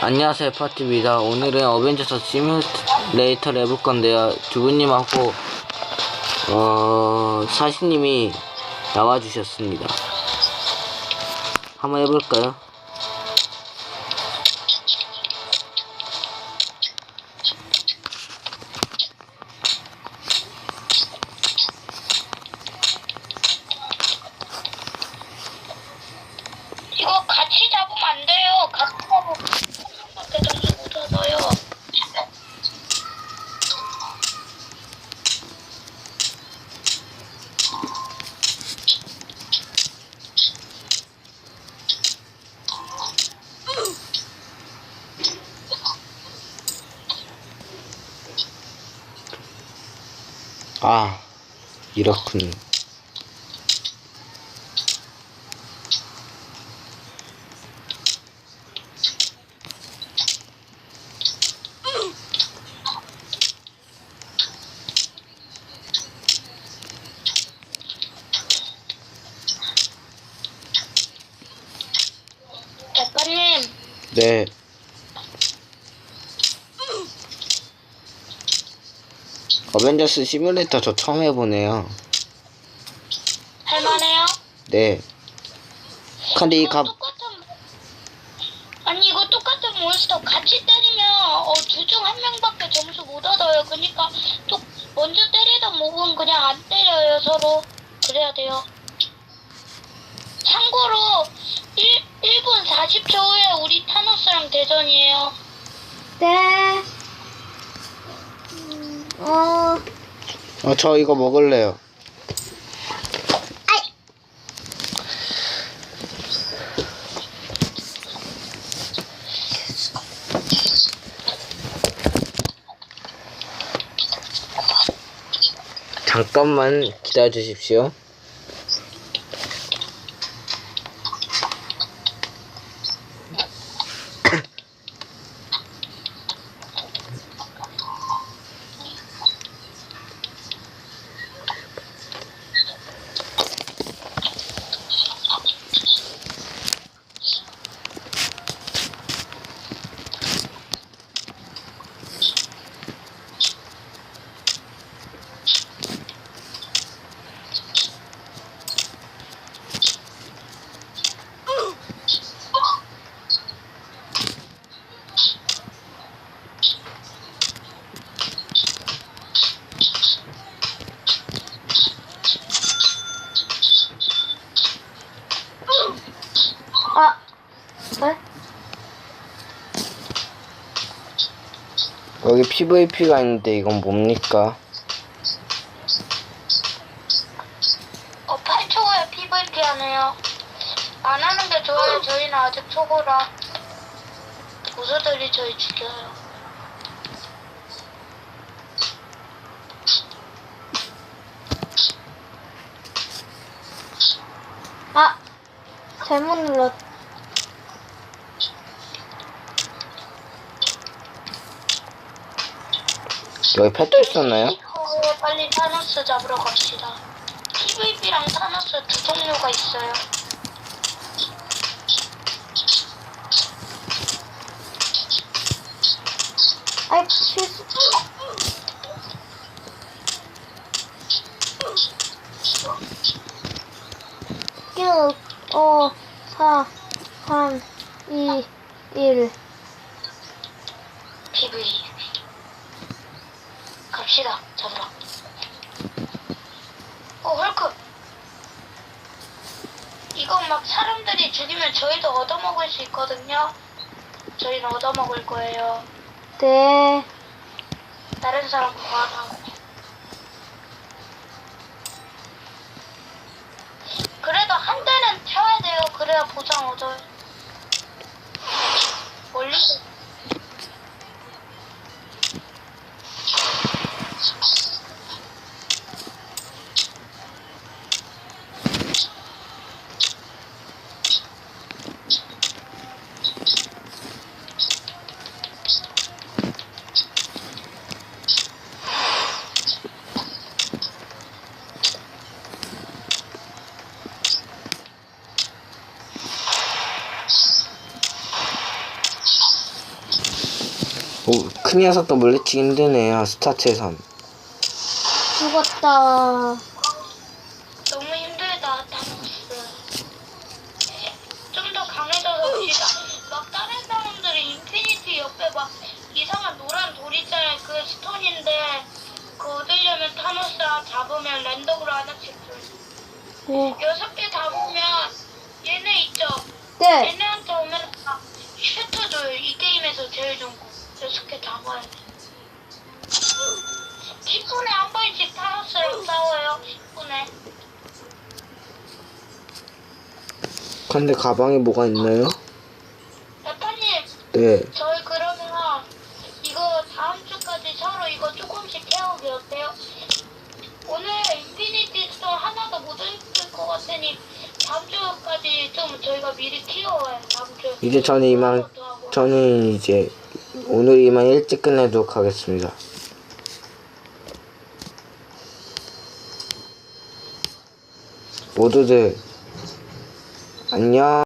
안녕하세요 파티입니다. 오늘은 어벤져스 시뮬레이터를 해볼 건데요. 주부님하고 어 사시님이 나와주셨습니다. 한번 해볼까요? 아 이렇군. 대빠님, 네 어벤져스 시뮬레이터 저 처음 해보네요 할만해요? 네 근데 이 똑같은 아니 이거 똑같은 몬스터 같이 때리면 어, 두중한 명밖에 점수 못 얻어요. 그러니까 또 먼저 때리던 몹은 그냥 안 때려요 서로. 그래야 돼요. 참고로 1, 1분 40초 후에 우리 타노스랑 대전이에요. 네. 음, 어, 어, 저 이거 먹을래요 아이. 잠깐만 기다려 주십시오. 아, 네? 여기 PVP가 있는데 이건 뭡니까? 어, 8초 후에 PVP 하네요. 안 하는 게 좋아요. 저희는 아직 초보라. 고수들이 저희 죽여요. 아, 잘못 눌렀. 여기 패도 있었나요? 후에 빨리 타노스 잡으러 갑시다. PVP랑 타노스 두 종류가 있어요. 아이, 실수. 육, 오, 사, 삼, 이, 일. PVP. 갑시다. 잡으러. 어, 헐크. 이거 막 사람들이 죽이면 저희도 얻어먹을 수 있거든요. 저희는 얻어먹을 거예요. 네. 다른 사람 구하라고. 그래도 한 대는 태워야 돼요. 그래야 보상 얻어요. 큰 녀석도 물리치기 힘드네요. 스타트에선. 죽었다. 너무 힘들다 타노스 좀 더 강해져서 진짜 막 다른 사람들이 인피니티 옆에 막 이상한 노란 돌 있잖아요 그 스톤인데 그거 얻으려면 타노스 잡으면 랜덤으로 하나씩 줄 오. 여섯 개다 보면 얘네 있죠 네. 얘네한테 오면 막 슈트도 이 게임에서 제일 좋은 거 다 봐야 돼 10분에 한 번씩 타노스랑 싸워요 10분에 근데 가방에 뭐가 있나요? 대파님 네. 저희 그러면 이거 다음 주까지 서로 이거 조금씩 태우기 어때요? 오늘 인피니티 스톤 하나도 못 얻을 것 같으니 다음 주까지 좀 저희가 미리 키워요 다음 주. 이제 저는 이만. 저는 이제 오늘 이만 일찍 끝내도록 하겠습니다. 모두들 안녕.